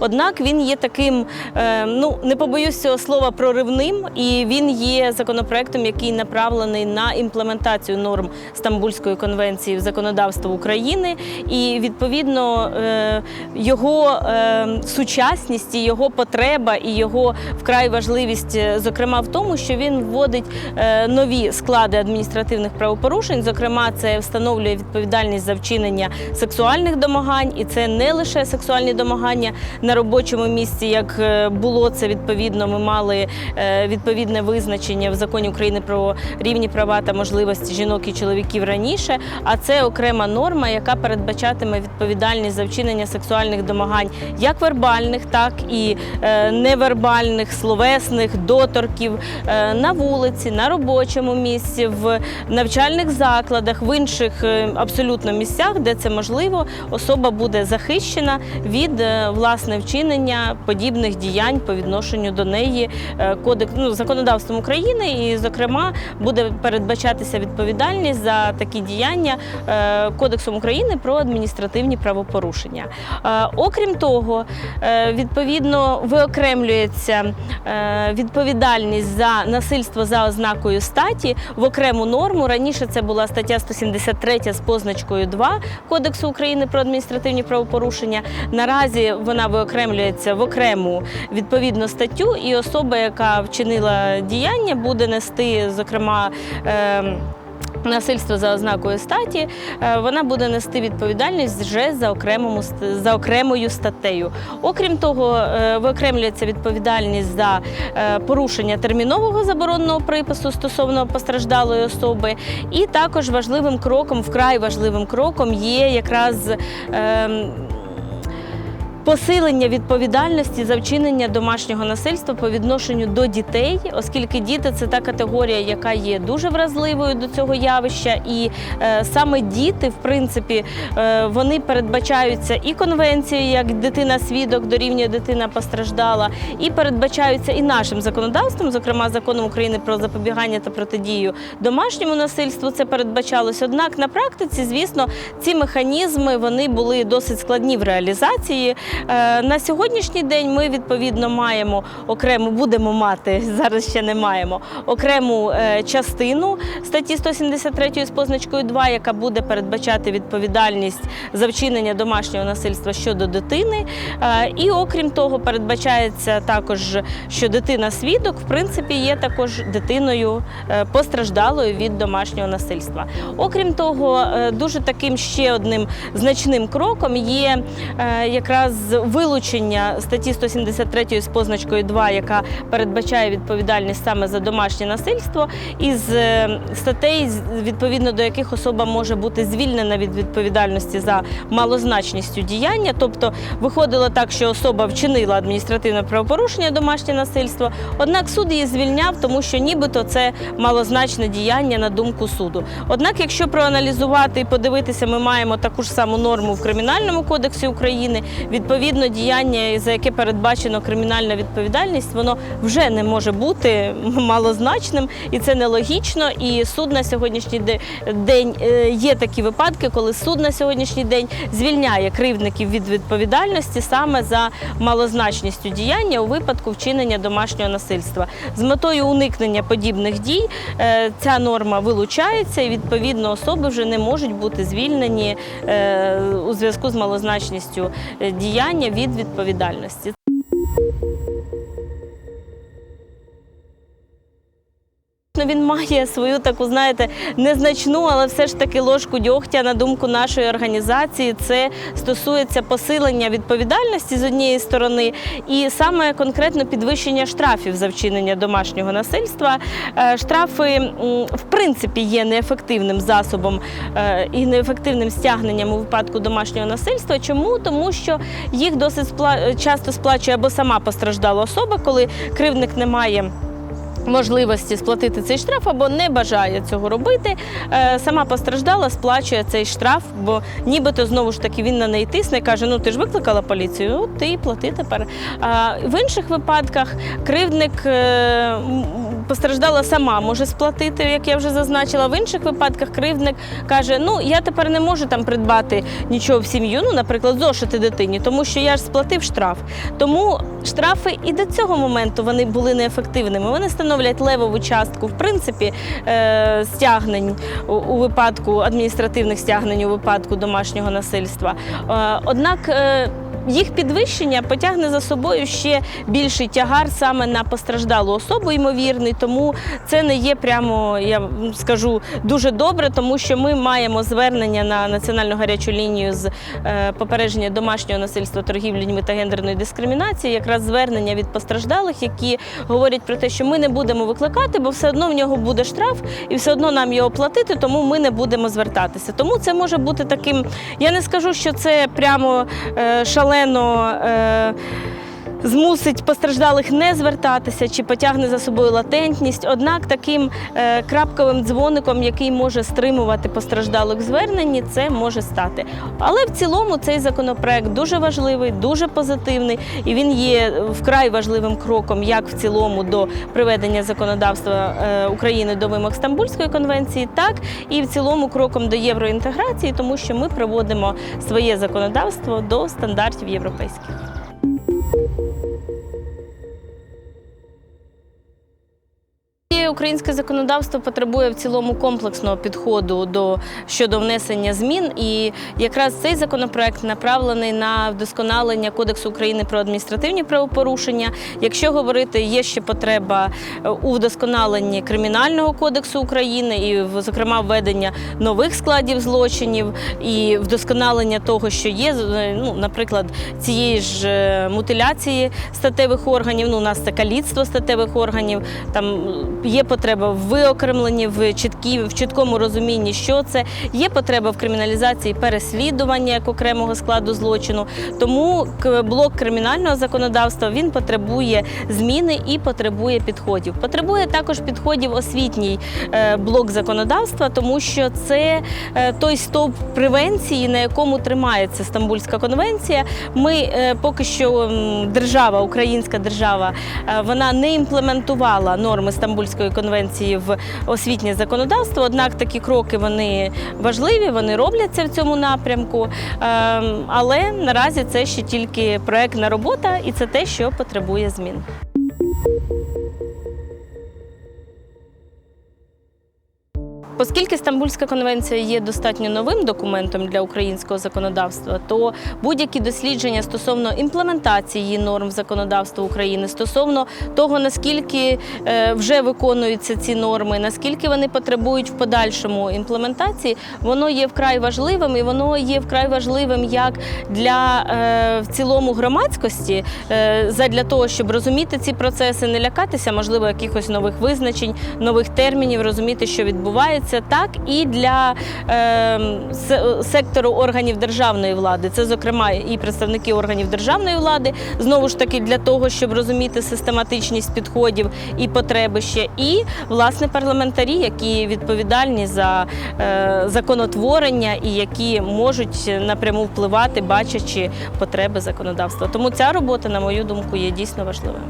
Однак він є таким, е, ну не побоюсь цього слова, проривним, і він є законопроектом, який направлений на імплементацію норм Стамбульської конвенції в законодавство України. І відповідно е, його е, сучасність, і його потреба і його вкрай важливість, зокрема в тому, що він вводить нові склади адміністративних правопорушень. Зокрема, це встановлює відповідальність за вчинення сексуальних домагань, і це не лише сексуальні домагання на робочому місці, як е, було це відповідно. Ми мали е, відповідне визначення в законі України про рівні права та можливості жінок і чоловіків раніше. А це окрема норма, яка передбачатиме відповідальність за вчинення сексуальних домагань, як вербальних, так і е, невербальних, словесних доторків на вулиці, на робочому місці, в навчальних закладах, в інших абсолютно місцях, де це можливо, особа буде захищена від власне вчинення подібних діянь по відношенню до неї е, кодекс ну, законодавством України, і, зокрема, буде передбачатися відповідальність за такі діяння е, Кодексом України про адміністративні правопорушення. Е, Окрім того, відповідно виокремлюється відповідальність за насильство за ознакою статі в окрему норму. Раніше це була стаття 173 з позначкою 2 Кодексу України про адміністративні правопорушення. Наразі вона виокремлюється в окрему відповідну статтю, і особа, яка вчинила діяння, буде нести, зокрема. е, Насильство за ознакою статі, е, вона буде нести відповідальність вже за окремому за окремою статтею. Окрім того, е, виокремлюється відповідальність за е, порушення термінового забороненого припису стосовно постраждалої особи. І також важливим кроком, вкрай важливим кроком є якраз. ем, Посилення відповідальності за вчинення домашнього насильства по відношенню до дітей, оскільки діти це та категорія, яка є дуже вразливою до цього явища, і е, саме діти, в принципі, е, вони передбачаються і конвенцією, як дитина-свідок дорівнює дитина постраждала, і передбачаються і нашим законодавством, зокрема законом України про запобігання та протидію домашньому насильству. Це передбачалось. Однак на практиці, звісно, ці механізми вони були досить складні в реалізації. Е, На сьогоднішній день ми відповідно маємо окрему, будемо мати зараз ще не маємо окрему е, частину статті 173 з позначкою 2, яка буде передбачати відповідальність за вчинення домашнього насильства щодо дитини. Е, І окрім того, передбачається також, що дитина свідок в принципі є також дитиною постраждалою від домашнього насильства. Окрім того, дуже таким ще одним значним кроком є е, якраз вилучення статті 173 з позначкою 2, яка передбачає відповідальність саме за домашнє насильство, із е, статей, відповідно до яких особа може бути звільнена від відповідальності за малозначністю діяння. Тобто виходило так, що особа вчинила адміністративне правопорушення, домашнє насильство, однак суд її звільняв, тому що нібито це малозначне діяння на думку суду. Однак, якщо проаналізувати і подивитися, ми маємо таку ж саму норму в Кримінальному кодексі України. Відповідно, діяння, за яке передбачено кримінальна відповідальність, воно вже не може бути малозначним, і це нелогічно. І суд на сьогоднішній день е, є такі випадки, коли суд на сьогоднішній день звільняє кривдників від відповідальності саме за малозначністю діяння у випадку вчинення домашнього насильства. З метою уникнення подібних дій е, ця норма вилучається, і відповідно особи вже не можуть бути звільнені е, у зв'язку з малозначністю е, діяння від відповідальності. Ну, Він має свою таку, знаєте, незначну, але все ж таки ложку дьогтя на думку нашої організації. Це стосується посилення відповідальності з однієї сторони, і саме конкретно підвищення штрафів за вчинення домашнього насильства. Е, Штрафи, в принципі, є неефективним засобом е, і неефективним стягненням у випадку домашнього насильства. Чому? Тому що їх досить часто сплачує або сама постраждала особа, коли кривник не має можливості сплатити цей штраф або не бажає цього робити. Е, Сама постраждала, сплачує цей штраф, бо нібито знову ж таки він на неї тисне, каже: ну ти ж викликала поліцію, ти плати тепер. А в інших випадках кривдник е, постраждала сама може сплатити, як я вже зазначила. В інших випадках кривдник каже: Ну я тепер не можу там придбати нічого в сім'ю, ну, наприклад, зошити дитині, тому що я ж сплатив штраф. Тому штрафи і до цього моменту вони були неефективними. Вони становлять левову частку, в принципі, е, стягнень у, випадку адміністративних стягнень у випадку домашнього насильства. Е, однак е, їх підвищення потягне за собою ще більший тягар саме на постраждалу особу, ймовірний. Тому це не є прямо, я скажу, дуже добре, тому що ми маємо звернення на національну гарячу лінію з е, попередження домашнього насильства, торгівлі людьми та гендерної дискримінації, якраз звернення від постраждалих, які говорять про те, що ми не будемо викликати, бо все одно в нього буде штраф, і все одно нам його платити, тому ми не будемо звертатися. Тому це може бути таким. Я не скажу, що це прямо е, шалено. Е, Змусить постраждалих не звертатися чи потягне за собою латентність. Однак таким е, крапковим дзвоником, який може стримувати постраждалих в зверненні, це може стати. Але в цілому цей законопроект дуже важливий, дуже позитивний, і він є вкрай важливим кроком як в цілому до приведення законодавства е, України до вимог Стамбульської конвенції, так і в цілому кроком до євроінтеграції, тому що ми приводимо своє законодавство до стандартів європейських. Українське законодавство потребує в цілому комплексного підходу до щодо внесення змін, і якраз цей законопроект направлений на вдосконалення Кодексу України про адміністративні правопорушення. Якщо говорити, є ще потреба е, у вдосконаленні кримінального кодексу України, і зокрема введення нових складів злочинів, і вдосконалення того, що є, ну, наприклад, цієї ж е, мутиляції статевих органів. Ну, у нас це каліцтво статевих органів. Там є потреба в виокремленні, в чіткі, в чіткому розумінні, що це. Є потреба в криміналізації переслідування як окремого складу злочину. Тому блок кримінального законодавства він потребує зміни і потребує підходів. Потребує також підходів освітній е, блок законодавства, тому що це е, той стовп превенції, на якому тримається Стамбульська конвенція. Ми е, поки що держава, українська держава, вона не імплементувала норми Стамбульської конвенції в освітнє законодавство. Однак такі кроки вони важливі, вони робляться в цьому напрямку. Ем, Але наразі це ще тільки проектна робота, і це те, що потребує змін. Оскільки Стамбульська конвенція є достатньо новим документом для українського законодавства, то будь-які дослідження стосовно імплементації норм в законодавство України, стосовно того, наскільки е, вже виконуються ці норми, наскільки вони потребують в подальшому імплементації, воно є вкрай важливим і воно є вкрай важливим як для е, в цілому громадськості, е, задля того, щоб розуміти ці процеси, не лякатися, можливо, якихось нових визначень, нових термінів, розуміти, що відбувається, так і для е, сектору органів державної влади. Це, зокрема, і представники органів державної влади, знову ж таки, для того, щоб розуміти систематичність підходів і потреби ще, і власне парламентарі, які відповідальні за е, законотворення і які можуть напряму впливати, бачачи потреби законодавства. Тому ця робота, на мою думку, є дійсно важливою.